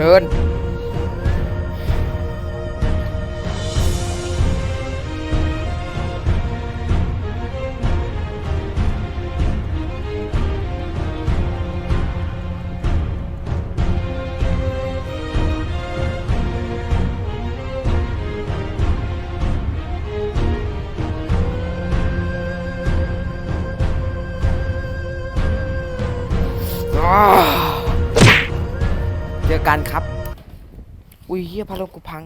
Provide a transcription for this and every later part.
ชิญอ้าว เจอกันครับ อุ้ยเฮียพัดลมกูพัง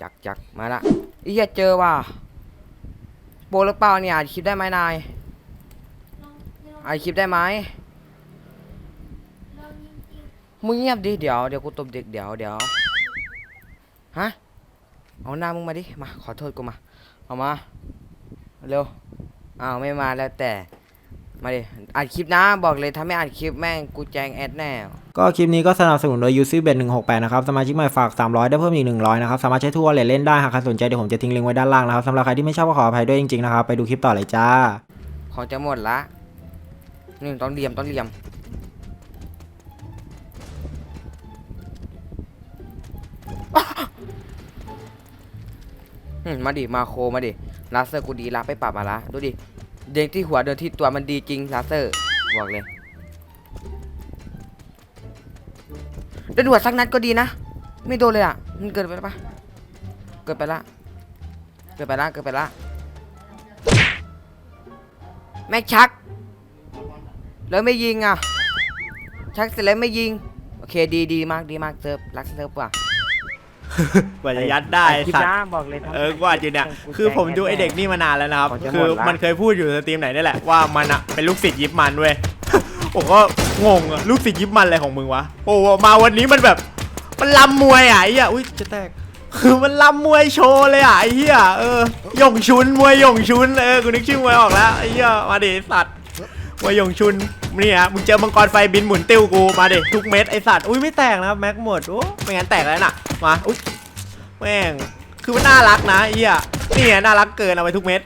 จักจักมาละเฮียเจอว่ะโบหรือเปล่าเนี่ยอัดคลิปได้ไหมนายอัดคลิปได้ไหมมึงเงียบดิเดี๋ยวเดี๋ยวกูตบเด็กเดี๋ยวเดี๋ยวฮะเอาหน้ามึงมาดิมาขอโทษกูมาเอามาเร็วอ้าวไม่มาแล้วแต่ มาดิอัดคลิปนะบอกเลยถ้าไม่อัดคลิปแม่งกูแจงแอดแน่ ก็คลิปนี้ก็สนับสนุนโดย u c b e t 168 นะครับ สมาชิกใหม่ฝาก 300 ได้เพิ่มอีก 100 นะครับ สามารถใช้ทั่วเลยเล่นได้ หากใครสนใจเดี๋ยวผมจะทิ้งลิงก์ไว้ด้านล่างนะครับสำหรับใครที่ไม่ชอบก็ขออภัยด้วยจริงๆนะครับ ไปดูคลิปต่อเลยจ้า ของจะหมดละนี่ต้องเหลี่ยมต้องเหลี่ยมอืมมาดิมาโคมาดิลาเซอร์กูดีละไปปรับมาละดูดิ เด็กที่หัวเดินที่ตัวมันดีจริงลาเซอร์บอกเลยเดินหัวสักนัดก็ดีนะ ไม่โดนเลยอะมันเกินไปปะเกินไปละ เกินไปละเกินไปละแม่ชัก แล้วไม่ยิงอะ ชักเสร็จแล้วไม่ยิง โอเคดีดีมากดีมากเซิร์ฟรักเซิร์ฟว่ะ กว่าจะยัดได้คลิปสัตนะว์บอกเลยทำเออกว่าจะเนี่ย คือผมดูไอเด็กนี่มานานแล้วนะครับคือมันเคยพูดอยู่ในสตรีมไหนนี่แหละว่ามันอะเป็นลูกศิษย์ยิปมันเว้ย ผมก็งงอะลูกศิษย์ยิปมันอะไรของมึงวะ โอ้มาวันนี้มันแบบ มันลำมวยอะไอ้เหี้ยอุ้ยจะแตก คือมันลำมวยโชว์เลยอะไอ้เหี้ยเออหยงชุนมวยหยงชุนเออกูนึกชื่อมวยออกแล้วไอ้เหี้ยมาดิสัตว์มวยหยงชุนนี่ฮะมึงเจอมังกรไฟบินหมุนติ้วกูมาดิทุกเม็ดไอสัตว์อุ้ยไม่แตกนะครับแม็กหมดโอ้ไม่งั้นแตกแล้วน่ะมาอุ้ย แม่ง คือมันน่ารักนะไอ้เหี้ยนี่ไงน่ารักเกินเอาไปทุกเม็ด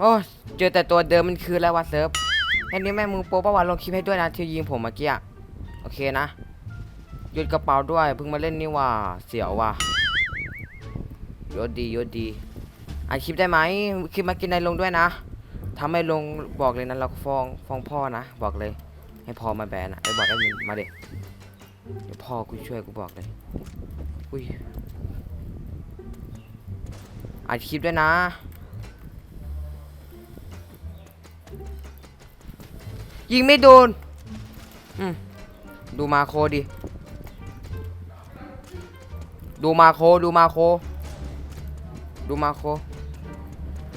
โอ้เจอแต่ตัวเดิมมันคืออะไรวะเซิร์ฟแค่นี้แม่มึงโป๊ประวัติลงคลิปให้ด้วยนะที่ยิงผมเมื่อกี้อะโอเคนะหยุดกระเป๋าด้วยเพิ่งมาเล่นนี่ว่าเสียวว่ะยศดียศดีอัดคลิปได้ไหมคลิปมากินในลงด้วยนะถ้าไม่ลงบอกเลยนะเราฟ้องฟ้องพ่อนะ บอกเลย ให้พ่อมาแบนอะไอ้บอกไอ้มินมาเด็ก เดี๋ยวพ่อกูช่วยกูบอกเลย อุ้ยอัดคลิปด้วยนะ ยิงไม่โดน อืมดูมาโคดิ ดูมาโค ดูมาโค ดูมาโค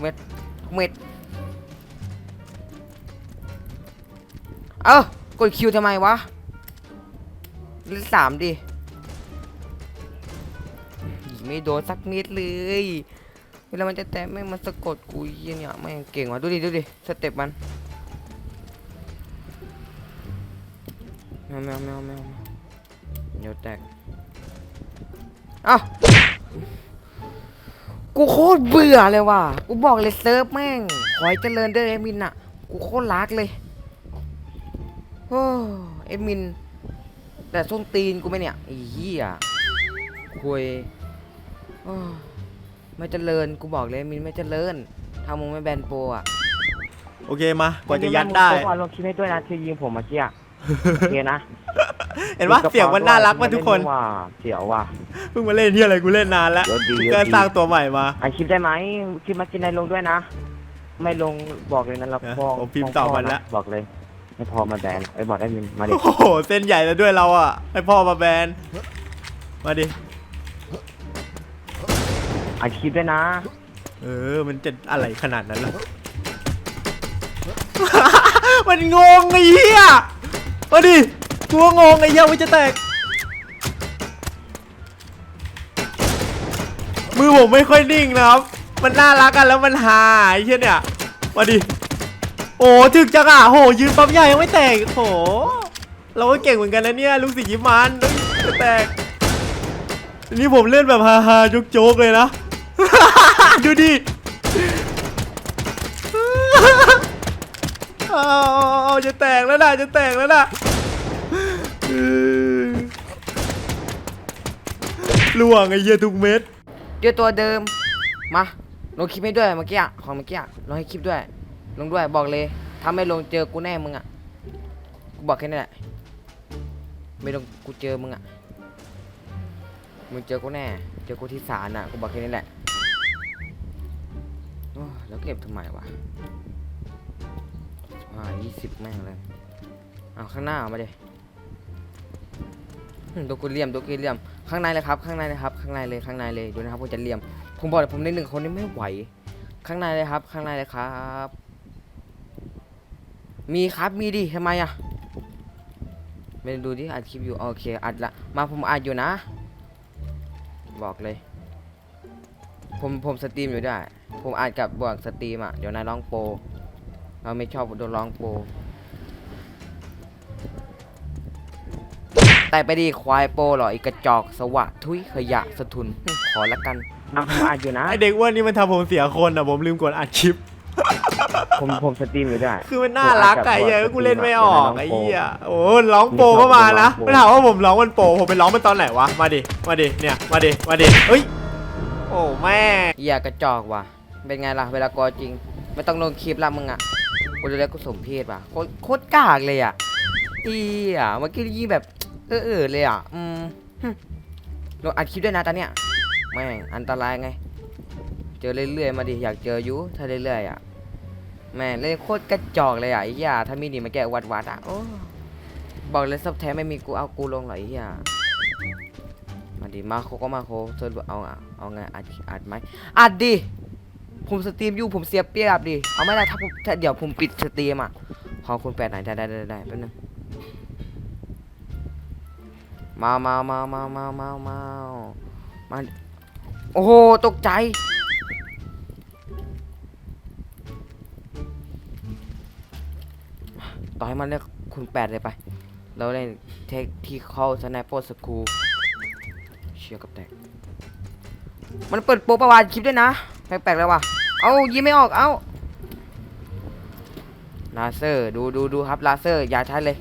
เม็ด เม็ด เอ้ากดคิวทำไมวะ เล่นสามดิยิไม่โดนสักเม็ดเลย เวลามันจะแตะไม่งมันสะกดกูเหี้ยเนี่ยแม่งเก่งว่ะดูดิดูดิสเต็ปมันแมวแมวแมวแมวแมวเดี๋ยวแตกอ้ากูโคตรเบื่อเลยว่ะ กูบอกเลยเซิร์ฟแม่ง ขอให้เจริญเด้อเอมินอะกูโคตรรักเลย โอ้ เอมิน แต่ส้นตีนกูไหม่เนี่ยไอ้เหี้ยคุยโอ้ไม่เจริญกูบอกเลยเอมินไม่เจริญถ้ามึงไม่แบนโปรอะโอเคมากว่าจะยัดได้ขอลงคลิปให้ด้วยนะที่ยิงผมเมื่อกี้อะโอเคนะเห็นปะเสียงมันน่ารักมาทุกคนว่าเสียวว่ะเพิ่งมาเล่นที่อะไรกูเล่นนานแล้วเยอะดีกูเยอะดีก็สร้างตัวใหม่มาอัดคลิปได้ไหมคลิปมากินในลงด้วยนะ ไม่ลงบอกเลยนะเราเออฟ้องผมพิมพ์ฟ้งต่อพ่มันละบอกเลย ไม่พอมาแบนไอ้บอกได้มินมาดิโอ้โหเส้นใหญ่แล้วด้วยเราอะให้พ่อมาแบนมาดิอัดคลิปด้วยนะ เออมันจะอะไรขนาดนั้นล่ะ มันงงไอ้เหี้ยมาดิกลัวงงไอ้เหี้ยมันจะแตก มือผมไม่ค่อยนิ่งนะครับ มันน่ารักกันแล้วมันหาไอ้เหี้ยเนี่ยมาดิ โอ้ถึกจังอะโหยืนปั๊มใหญ่ยังไม่แตกโหเราก็เก่งเหมือนกันนะเนี่ยลูกศิษย์ยิมมันจะแตกนี่ผมเล่นแบบฮาฮาโจ๊กๆเลยนะ ดูดิเอาเอจะแตกแล้วนะจะแตกแล้วนะล่วงไอ้เหี้ยทุกเม็ดเจอตัวเดิม มาลงคลิปให้ด้วยเมื่อกี้อะของเมื่อกี้อะลงให้คลิปด้วย ลงด้วยบอกเลยถ้าไม่ลงเจอกูแน่มึงอะกูบอกแค่นี้แหละไม่ลงกูเจอมึงอะมึงเจอกูแน่ เจอกูที่ศาลอะกูบอกแค่นี้แหละแล้วเก็บทำไมวะอ่ายี่สิบแม่งเลยเอาข้างหน้าเอามาดิดูกูเลี่ยมดูกูเลี่ยม ข้างในเลยครับ ข้างในเลยครับ ข้างในเลยข้างในเลยดูนะครับผมจะเลี่ยม ผมบอกเลยผมในหนึ่งคนนี้ไม่ไหว ข้างในเลยครับ ข้างในเลยครับ มีครับมีดิทำไมอะไม่ดูดิอัดคลิปอยู่โอเคอัดละมาผมอัดอยู่นะ บอกเลย ผมผมสตรีมอยู่ด้วยผมอัดกับบวกสตรีมอะเดี๋ยวนายร้องโปรเราไม่ชอบโดนร้องโปรแต่ไปดีควายโปหรออีกกระจอกสวะทุยขยะสะทุนขอละกันอะผมอัดอยู่นะไอเด็กอ้วนนี่มันทำผมเสียคนอะผมลืมกดอัดคลิป ผมผมสตรีมอยู่ด้วยคือมันน่ารักอะไอ้เหี้ยกูเล่นไม่ออกไอ้เดี๋ยวเหี้ยนะโอ้ร้องโปรก็มานะร้องโปรไม่ถามว่าผมร้องมันโปรผมไปร้องมันตอนไหนวะมาดิมาดิเนี่ยมาดิมาดิเฮ้ยโอ้แม่เหี้ยกระจอกว่ะเป็นไงล่ะเวลากอจริง ไม่ต้องลงคลิปละมึงอะกูจะเรียกกูสมเพศว่ะโคตรโคตรกากเลยอะอีอะเมื่อกี้ยี่แบบเออเออเลยอะอืมฮึลงอัดคลิปด้วยนะตอนเนี้ยแม่งอันตรายไง เจอเรื่อยๆมาดิอยากเจออยุถ้าเรื่อยๆอะ แม่เล่นโคตรกระจอกเลยอะไอ้เหี้ยถ้ามีดีมาแกวัดวัดอะโอ้บอกเลยซับแท้ไม่มีกูเอากูลงหรอไอ้เหี้ยมาดิมาโคก็มาโคสรุปเอาเอาไงอัดอัดไหมอัดดิผมสตรีมอยู่ผมเสียเปรียบดิเอาไม่ได้ถ้าผมถ้าเดี๋ยวผมปิดสตรีมอะขอคุณแปดไหนได้ได้ได้ได้แป๊บนึงมามามามามามามามาโอ้โหตกใจ ต่อให้มันเรียกคุณแปดเลยไป เราเล่นเทคที่เข้าสไนเปอร์สกูเชียร์กับแตก มันเปิดโปรประวัติคลิปด้วยนะ แปลกๆแล้วว่ะ เอายิงไม่ออก เอาลาเซอร์ดูดูดูครับลาเซอร์อย่าใช้เลย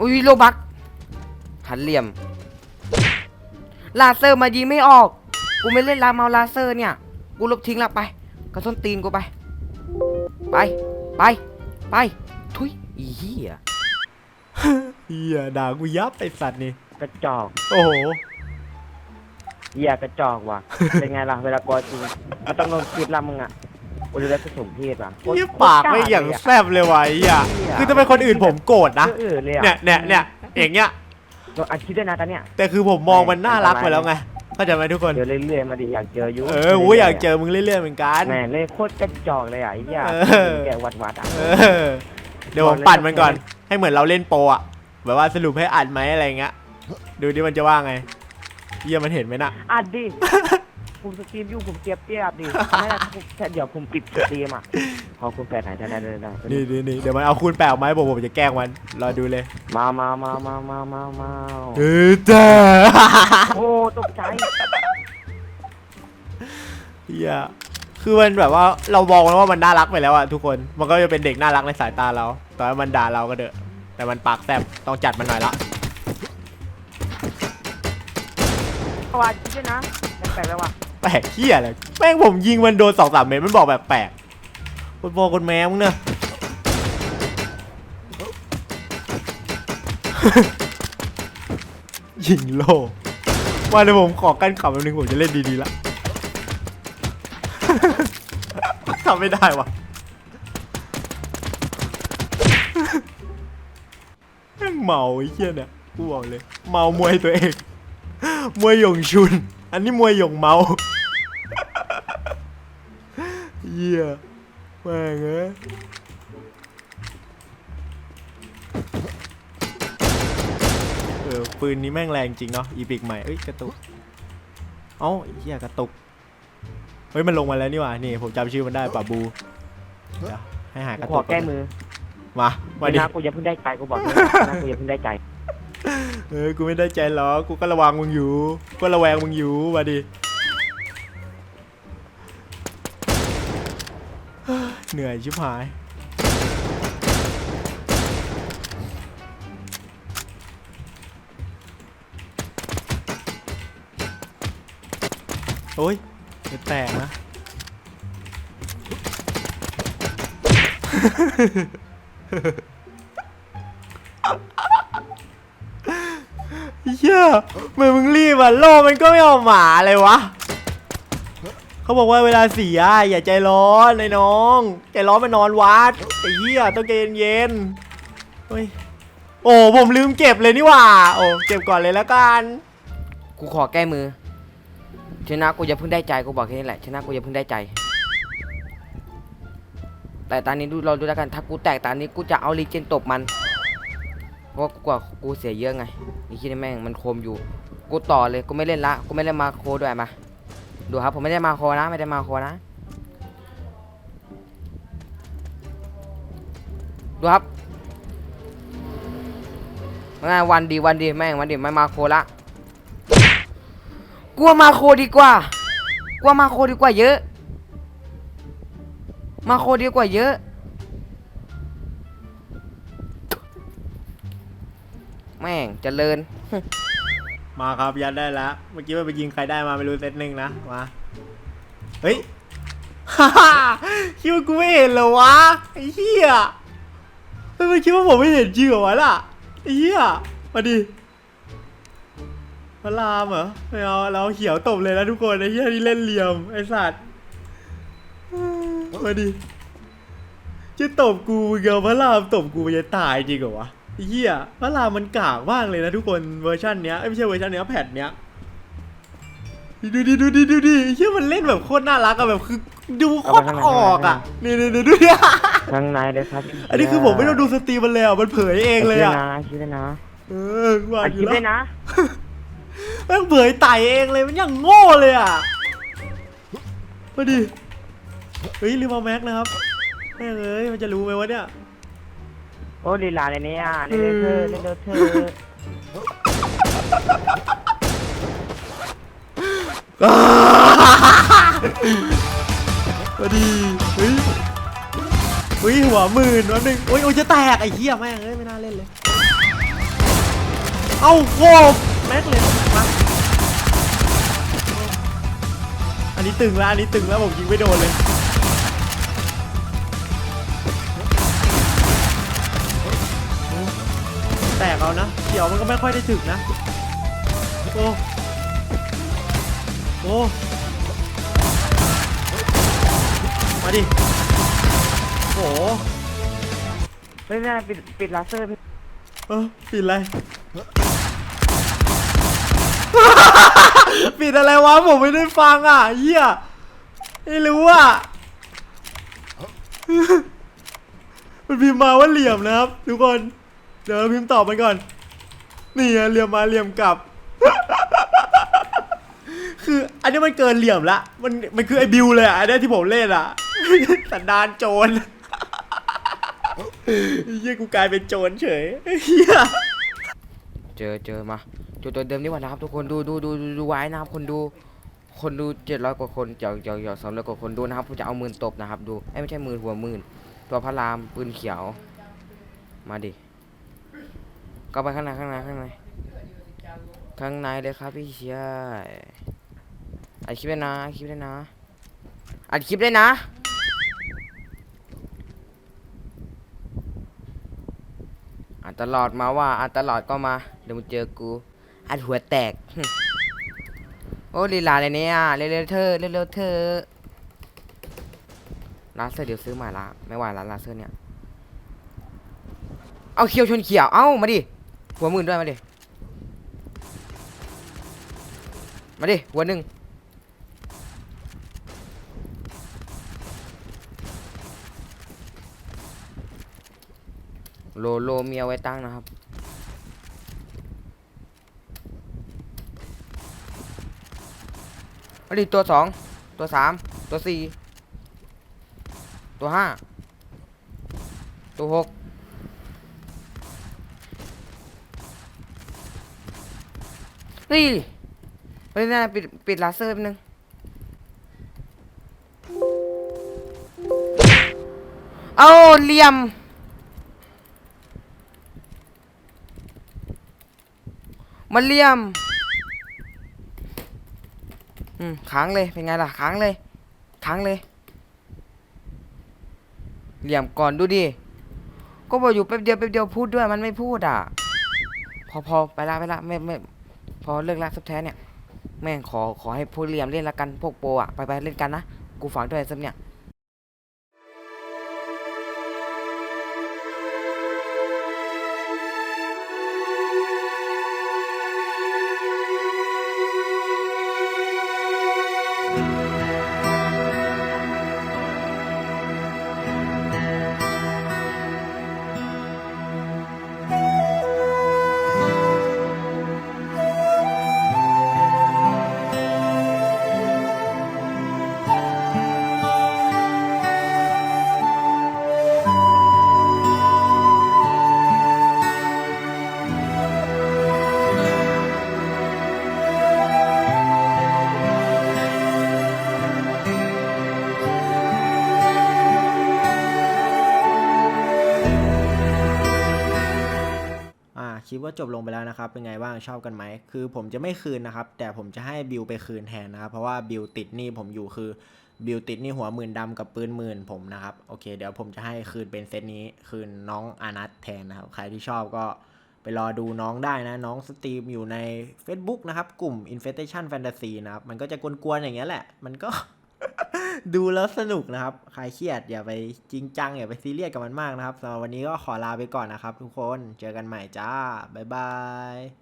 อุ้ยโลบัก หันเหลี่ยมลาเซอร์มายิงไม่ออก กูไม่เล่นลาเมาลาเซอร์เนี่ย กูลบทิ้งละไป กระส้นตีนกูไป ไป ไป ไป ทุยอีเหี้ยเหี้ยด่ากูยับไอสัตว์นี่ กระจอกโอ้โหเหี้ยกระจอกว่ะ เป็นไงล่ะเวลากอจริงมันต้องลงคลิปละมึงอะกูจะได้ผสมเพศว่ะโคตรนี่ปากไม่อย่างโคตรแซบเลยวะไอ้เหี้ยเหี้ยคือถ้าเป็นคนอื่นผมโกรธนะ เออเลยอะ เนี่ยเนี่ยเนี่ยอย่างเงี้ย ลงอัดคลิปด้วยนะตอนเนี้ย แต่คือผมมองมันน่ารักไปแล้วไงเข้าใจไหมทุกคน เจอเรื่อยๆมาดิอยากเจออยุเออกูอยากเจอมึงเรื่อยๆเหมือนกัน แหม่เลยโคตรกระจอกเลยอะไอ้เหี้ยเออ แกวัดวัดๆอะ เออเดี๋ยวผมปั่นมันก่อน ให้เหมือนเราเล่นโปรอะแบบว่าสรุปให้อัดไหมอะไรเงี้ย ดูดิมันจะว่าไงเยี่ยมันเห็นไหมน่ะ อัดดิ ผมสตรีมอยู่ผมเจ็บเปียบดิไม่ได้ผมแค่เดี๋ยวผมปิดสตรีมอะขอคุณแปดไหนได้ได้ได้ได้นี่นี่นี่เดี๋ยวมันเอาคูณแปดออกมาให้ผมผมจะแกล้งมันรอดูเลยมามามามามามามาเออจ้าโอ้ตกใจเฮียคือมันแบบว่าเรามองแล้วว่ามันน่ารักไปแล้วอะทุกคนมันก็จะเป็นเด็กน่ารักในสายตาเราต่อให้มันด่าเราก็เถอะแต่มันปากแซบต้องจัดมันหน่อยละประวัติด้วยนะแปลกๆแล้วว่ะแป ลกเฮียเลยแม่งผมยิงมันโดนสองสามเมตรมันบอกแบบแปลกคนโบคนแม่มึงเนอะยิงโลว่าเดี๋ยวผมขอกันขำแป๊บนึงผมจะเล่นดีๆละทำไม่ได้วะเมาไอ้เหี้ยเนี่ยกูบอกเลย เมามวยตัวเอง มวยหยงชุน อันนี้มวยหยงเมา เหี้ยแม่งเอ้ยเออปืนนี้แม่งแรงจริงเนาะอีพิกใหม่เอ้ยกระตุกเอ้าไอ้เหี้ยกระตุกเฮ้ยมันลงมาแล้วนี่หว่านี่ผมจำชื่อมันได้ป่าบูเดี๋ยวให้หายกระขตุอกแก้มือมามาดิ นะกูยังเพิ่งได้ใจกูบอกเลยนะกูยังเพิ่งได้ใจเออ กูไม่ได้ใจหรอก กูก็ระวังมึงอยู่ กูก็ระแวงมึงอยู่มาดิ เหนื่อยชิบหาย โอ้ยเดี๋ยวแตกนะ เหี้ยเมื่อมึงรีบอะโลมันก็ไม่ออกหมาเลยวะ เขาบอกว่าเวลาเสียอย่าใจร้อนไอ้น้อง ใจร้อนไปนอนวัดไอ้เหี้ยต้องใจเย็นๆเฮ้ยโอ้ผมลืมเก็บเลยนี่หว่า โอ้เก็บก่อนเลยแล้วกันกูขอแก้มือ ชนะกูอย่าเพิ่งได้ใจกูบอกแค่นี้แหละชนะกูอย่าเพิ่งได้ใจ แต่ตอนนี้ดูเราดูแล้วกันถ้ากูแตกตอนนี้กูจะเอาลีเจนตบมันเพราะกูกลัวกูเสียเยอะไงไอ้ที่นี่แม่งมันโคมอยู่ กูต่อเลยกูไม่เล่นละกูไม่เล่นมาโคด้วยมา ดูครับผมไม่ได้มาโคนะ ไม่ได้มาโคนะ ดูครับงานวันดีวันดีแม่งวันดีไม่มาโคละกลัวมาโคดีกว่ากลัวมาโคดีกว่าเยอะ มาโคดีกว่าเยอะแม่งเจริญ มาครับยัดได้แล้ว เมื่อกี้ว่าไปยิงใครได้มาไม่รู้เซตหนึ่งนะมาเฮ้ยฮ่าฮ่าคิดว่ากูไม่เห็นเหรอวะไอ้เหี้ยเฮ้ยมันคิดว่าผมไม่เห็นจริงเหรอวะล่ะไอ้เหี้ยมาดิพระรามเหรอไม่เอาเราเขียวตบเลยนะทุกคนไอ้เหี้ยนี่เล่นเหลี่ยมไอ้สัตว์มาดิจะตบกูมึงเอาพระรามตบกูมันจะตายจริงเหรอวะ เหี้ยพระรามมันกากมากเลยนะทุกคนเวอร์ชันเนี้ยเอ้ยไม่ใช่เวอร์ชันเนี้ยแพทเนี้ยดูดิดูดิดูดิไอ้เหี้ยมันเล่นแบบโคตรน่ารักอะแบบคือดูโคตรออกอะนี่นี่นี่ดูดิข้างในเลยครับอันนี้คือผมไม่ต้องดูสตรีมมันเลยอะมันเผยเองเลยอะคิดด้วยนะเออว่าอัดอคยู่ลิปแล้ด้วยวนะแม่งเผยไต่เองเลยมันยังโง่เลยอะมาดิเฮ้ยลืมเอาแม็กนะครับแม่งเอ้ยมันจะรู้ไหมวะเนี่ย โอ้ลีลาเลยเนี่ยเล่นเธอเล่นเธอมาดีเฮ้ยเฮ้ยหัวหมื่นวันหนึ่งโอ้ยโอ้ยจะแตกไอ้เหี้ยแม่งเอ้ยไม่น่าเล่นเลย เอ้าโคบแม็กเลยมาอันนี้ตึงแล้วอันนี้ตึงแล้วผมยิงไม่โดนเลย เอานะเขียวมันก็ไม่ค่อยได้ถึกนะ โอ้ โอ้ มาดิ โอ้โหไม่ได้ปิดปิดลาเซอร์เออปิดอะไร ปิดอะไรวะผมไม่ได้ฟังอะเหี้ยไม่รู้อะ มันพิมพ์มาว่าเหลี่ยมนะครับ ทุกคน เดี๋ยวพิมพ์ตอบมันก่อน นี่ไงเหลี่ยมมาเหลี่ยมกลับ คืออันนี้มันเกินเหลี่ยมละ มันมันคือไอ้บิวเลยอะอันนี้ที่ผมเล่นอะ สันดานโจรไอ้เหี้ยกูกลายเป็นโจรเฉยเฮียเจอเจอมาจุดตัวเดิมนี่หว่านะครับทุกคนดูดูดูดูดูไว้นะครับคนดู คนดูเจ็ดร้อยกว่าคนเดี๋ยวเดี๋ยวเดี๋ยวสองร้อยกว่าคนดูนะครับผมจะเอาหมื่นตบนะครับ ดูเอ้ยไม่ใช่หมื่นหัวหมื่นตัวพระรามปืนเขียว มาดิ ก็ไปข้างในข้างในข้างในข้างในเลยครับพี่เชียอัดคลิปได้นะอัดคลิปได้นะอัดคลิปได้นะอัดตลอดมาว่าอัดตลอดก็มาเดี๋ยวมึงเจอกูอัดหัวแตกโอ้ลีลาเลยเนี่ยเร็วๆเธอเร็วๆเธอลาเซอร์เดี๋ยวซื้อใหม่ละไม่ไหวละลาเซอร์เนี่ยเอาเขียวชนเขียวเอ้ามาดิ หัวหมื่นด้วยมาดิ มาดิ หัวหนึ่งโลโลเมียไว้ตั้งนะครับ มาดิ ตัวสอง ตัวสาม ตัวสี่ ตัวห้า ตัวหก นี่ไปนะปิดปิดลาเซอร์แป๊บนึงเอาเหลี่ยม มันเหลี่ยม อืมค้างเลย เป็นไงล่ะค้างเลย ค้างเลย เหลี่ยมก่อนดูดิ ก็บอกอยู่แป๊บเดียวแป๊บเดียวพูดด้วยมันไม่พูดอะ พอพอไปละไปละไม่ไม่ อเลิกรักซับแท้เนี่ย แม่งขอขอให้พวกเหลี่ยมเล่นละกันพวกโปรอะไปไปเล่นกันนะ กูฝากด้วยซับเนี่ย คลิปว่าจบลงไปแล้วนะครับ เป็นไงบ้างชอบกันไหม คือผมจะไม่คืนนะครับ แต่ผมจะให้บิวไปคืนแทนนะครับ เพราะว่าบิวติดหนี้ผมอยู่คือบิวติดนี้หัวหมื่นดำกับปืนหมื่นผมนะครับ โอเค เดี๋ยวผมจะให้คืนเป็นเซตนี้คืนน้องอานัทแทนนะครับ ใครที่ชอบก็ไปรอดูน้องได้นะ น้องสตรีมอยู่ใน Facebook นะครับ กลุ่ม Infestation Fantasy นะครับ มันก็จะกวนๆอย่างเงี้ยแหละ มันก็ ดูแล้วสนุกนะครับใครเครียดอย่าไปจริงจังอย่าไปซีเรียสกับมันมากนะครับสำหรับวันนี้ก็ขอลาไปก่อนนะครับ ทุกคนเจอกันใหม่จ้าบ๊ายบาย